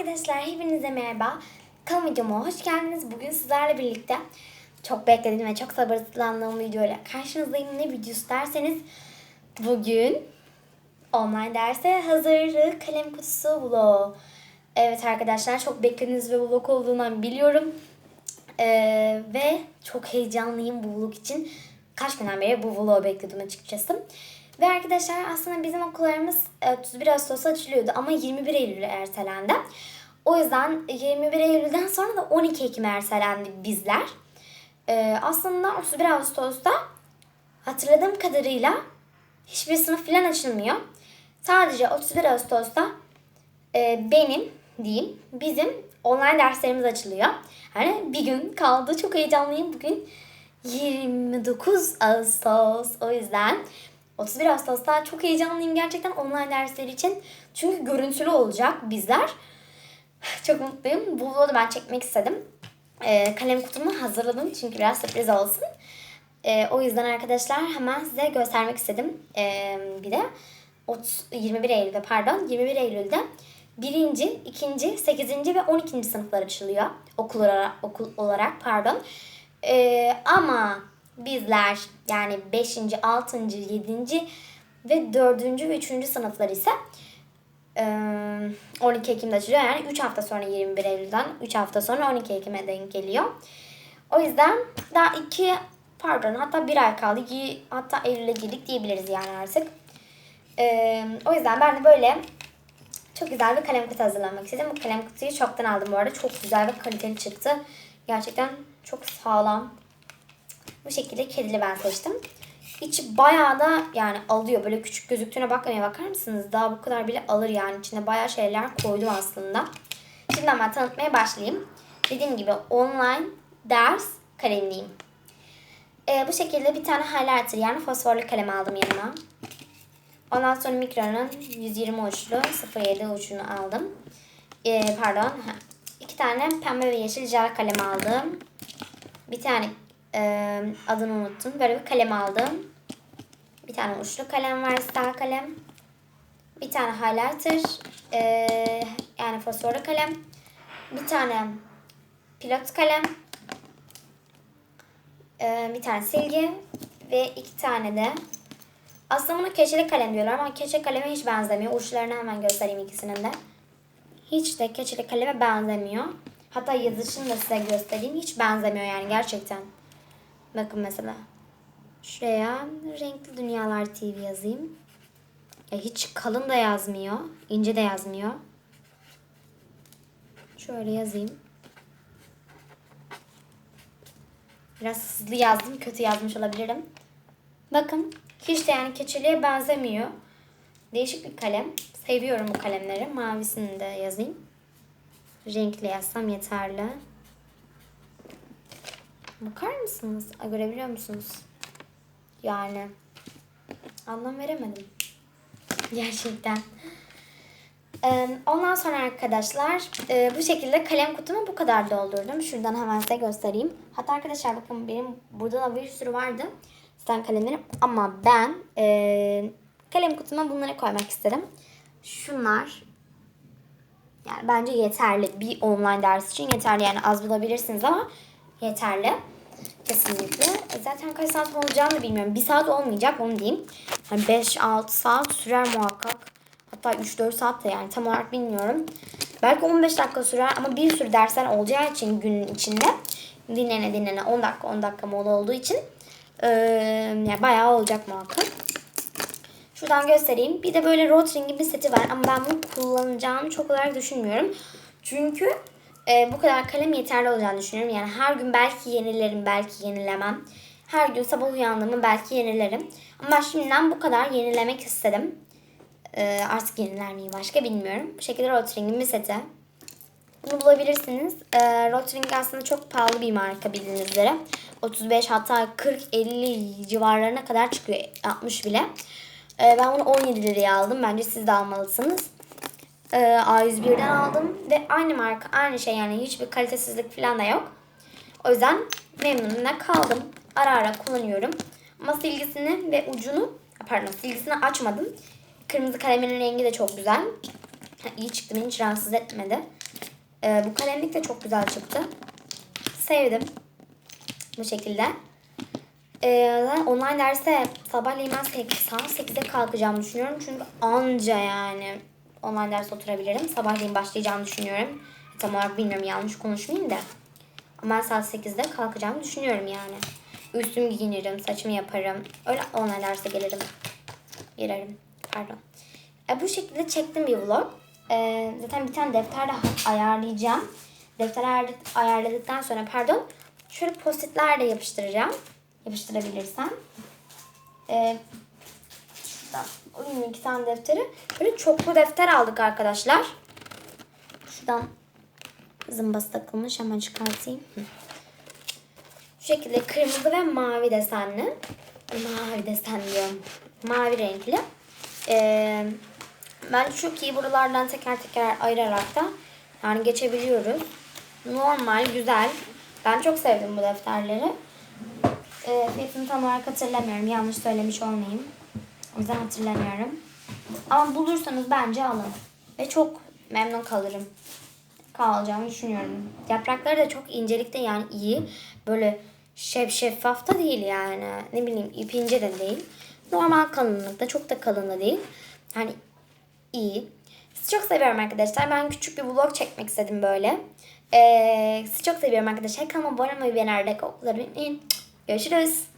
Arkadaşlar hepinize merhaba. Kanalıma videoma hoş geldiniz. Bugün sizlerle birlikte çok beklediğim ve çok sabırsızlandığım videoyla karşınızdayım. Ne videosu derseniz bugün online derse hazır kalem kutusu vlog. Evet arkadaşlar çok beklediğiniz ve vlog olduğundan biliyorum. Ee, ve çok heyecanlıyım bu vlog için. Kaç günden beri bu vlogu bekledim açıkçası. Ve arkadaşlar aslında bizim okullarımız e, 31 Ağustos'ta açılıyordu ama 21 Eylül'e ertelendi. O yüzden 21 Eylül'den sonra da 12 Ekim'e ertelendi bizler. Ee, aslında 31 Ağustos'ta hatırladığım kadarıyla hiçbir sınıf falan açılmıyor. Sadece 31 Ağustos'ta e, benim diyeyim bizim online derslerimiz açılıyor. Yani bir gün kaldı. Çok heyecanlıyım. Bugün 29 Ağustos. O yüzden 31 Ağustos'ta çok heyecanlıyım gerçekten online dersler için. Çünkü görüntülü olacak bizler. Çok mutluyum. Bu vlogu ben çekmek istedim. Ee, kalem kutumu hazırladım çünkü biraz sürpriz olsun. Ee, o yüzden arkadaşlar hemen size göstermek istedim. Ee, bir de 30, 21 Eylül'de pardon 21 Eylül'de 1. 2. 8. ve 12. sınıflar açılıyor. Okul olarak, okul olarak pardon. Ee, ama bizler yani 5. 6. 7. ve 4. ve 3. sınıflar ise ee, 12 Ekim'de açılıyor. Yani 3 hafta sonra 21 Eylül'den 3 hafta sonra 12 Ekim'e denk geliyor. O yüzden daha 2 pardon hatta 1 ay kaldı. Hatta Eylül'e girdik diyebiliriz yani artık. O yüzden ben de böyle çok güzel bir kalem kutu hazırlamak istedim. Bu kalem kutuyu çoktan aldım bu arada. Çok güzel ve kaliteli çıktı. Gerçekten çok sağlam. Bu şekilde kedili ben seçtim. İçi bayağı da yani alıyor. Böyle küçük gözüktüğüne bakmaya bakar mısınız? Daha bu kadar bile alır yani. İçine bayağı şeyler koydum aslında. Şimdi hemen tanıtmaya başlayayım. Dediğim gibi online ders kalemliyim. Ee, bu şekilde bir tane highlighter yani fosforlu kalem aldım yanıma. Ondan sonra Micron'un 120 uçlu 07 uçunu aldım. Ee, pardon. İki tane pembe ve yeşil jel kalem aldım. Bir tane e, adını unuttum. Böyle bir kalem aldım. Bir tane uçlu kalem var. Star kalem. Bir tane highlighter. e, yani fosforlu kalem. Bir tane pilot kalem. e, bir tane silgi. Ve iki tane de aslında buna keçeli kalem diyorlar ama keçeli kaleme hiç benzemiyor. Uçlarını hemen göstereyim ikisinin de. Hiç de keçeli kaleme benzemiyor. Hatta yazışını da size göstereyim. Hiç benzemiyor yani gerçekten. Bakın mesela. Şuraya Renkli Dünyalar TV yazayım. Ya hiç kalın da yazmıyor. ince de yazmıyor. Şöyle yazayım. Biraz hızlı yazdım. Kötü yazmış olabilirim. Bakın hiç de yani keçeliğe benzemiyor. Değişik bir kalem. Seviyorum bu kalemleri. Mavisini de yazayım. Renkli yazsam yeterli. Bakar mısınız? Görebiliyor musunuz? Yani anlam veremedim. Gerçekten. Ondan sonra arkadaşlar e, bu şekilde kalem kutumu bu kadar doldurdum. Şuradan hemen size göstereyim. Hatta arkadaşlar bakın benim burada da bir sürü vardı. Sizden kalemlerim. Ama ben e, kalem kutuma bunları koymak istedim. Şunlar yani bence yeterli. Bir online ders için yeterli. Yani az bulabilirsiniz ama yeterli. Kesinlikle. E Zaten kaç saat olacağını bilmiyorum. Bir saat olmayacak onu diyeyim. Hani 5-6 saat sürer muhakkak. Hatta 3-4 saat de yani tam olarak bilmiyorum. Belki 15 dakika sürer ama bir sürü dersler olacağı için günün içinde dinlene dinlene 10 dakika 10 dakika mola olduğu için e, yani bayağı olacak muhakkak. Şuradan göstereyim. Bir de böyle Rotring bir seti var ama ben bunu kullanacağımı çok olarak düşünmüyorum. Çünkü e, bu kadar kalem yeterli olacağını düşünüyorum. Yani her gün belki yenilerim, belki yenilemem. Her gün sabah uyandığımı belki yenilerim. Ama şimdiden bu kadar yenilemek istedim. E, artık yeniler miyim başka bilmiyorum. Bu şekilde Rotring'in bir seti. Bunu bulabilirsiniz. E, Rotring aslında çok pahalı bir marka bildiğiniz üzere. 35 hatta 40-50 civarlarına kadar çıkıyor. 60 bile. E, ben bunu 17 liraya aldım. Bence siz de almalısınız. E, A101'den aldım. Ve aynı marka aynı şey yani hiçbir kalitesizlik falan da yok. O yüzden memnunum da kaldım. Ara ara kullanıyorum. Ama silgisini ve ucunu pardon silgisini açmadım. Kırmızı kaleminin rengi de çok güzel. İyi çıktı hiç rahatsız etmedi. Ee, bu kalemlik de çok güzel çıktı. Sevdim. Bu şekilde. Ee, online derse sabahleyin ben sek- saat 8'de kalkacağımı düşünüyorum. Çünkü anca yani online ders oturabilirim. Sabahleyin başlayacağımı düşünüyorum. Tam olarak bilmiyorum yanlış konuşmayayım da. Ama ben saat 8'de kalkacağımı düşünüyorum yani. Üstümü giyinirim, saçımı yaparım. Öyle online derse gelirim. Girerim. Pardon. E, bu şekilde çektim bir vlog. E, zaten bir tane defter de ayarlayacağım. Defter ayar- ayarladıktan sonra pardon. Şöyle postitler de yapıştıracağım. Yapıştırabilirsem. E, şuradan alayım iki tane defteri. Böyle çoklu defter aldık arkadaşlar. Şuradan zımbası takılmış. Hemen çıkartayım. Şu şekilde kırmızı ve mavi desenli. Mavi desen diyorum. Mavi renkli. Ee, bence çok iyi buralardan teker teker ayırarak da yani geçebiliyoruz. Normal, güzel. Ben çok sevdim bu defterleri. Ee, fiyatını tam olarak hatırlamıyorum. Yanlış söylemiş olmayayım. O yüzden hatırlamıyorum. Ama bulursanız bence alın. Ve çok memnun kalırım. Kalacağımı düşünüyorum. Yaprakları da çok incelikte yani iyi. Böyle şef şeffaf da değil yani. Ne bileyim ip ince de değil. Normal kalınlıkta çok da kalın da değil. Yani iyi. Sizi çok seviyorum arkadaşlar. Ben küçük bir vlog çekmek istedim böyle. Ee, sizi çok seviyorum arkadaşlar. Kanalıma abone olmayı ve kokları unutmayın. Görüşürüz.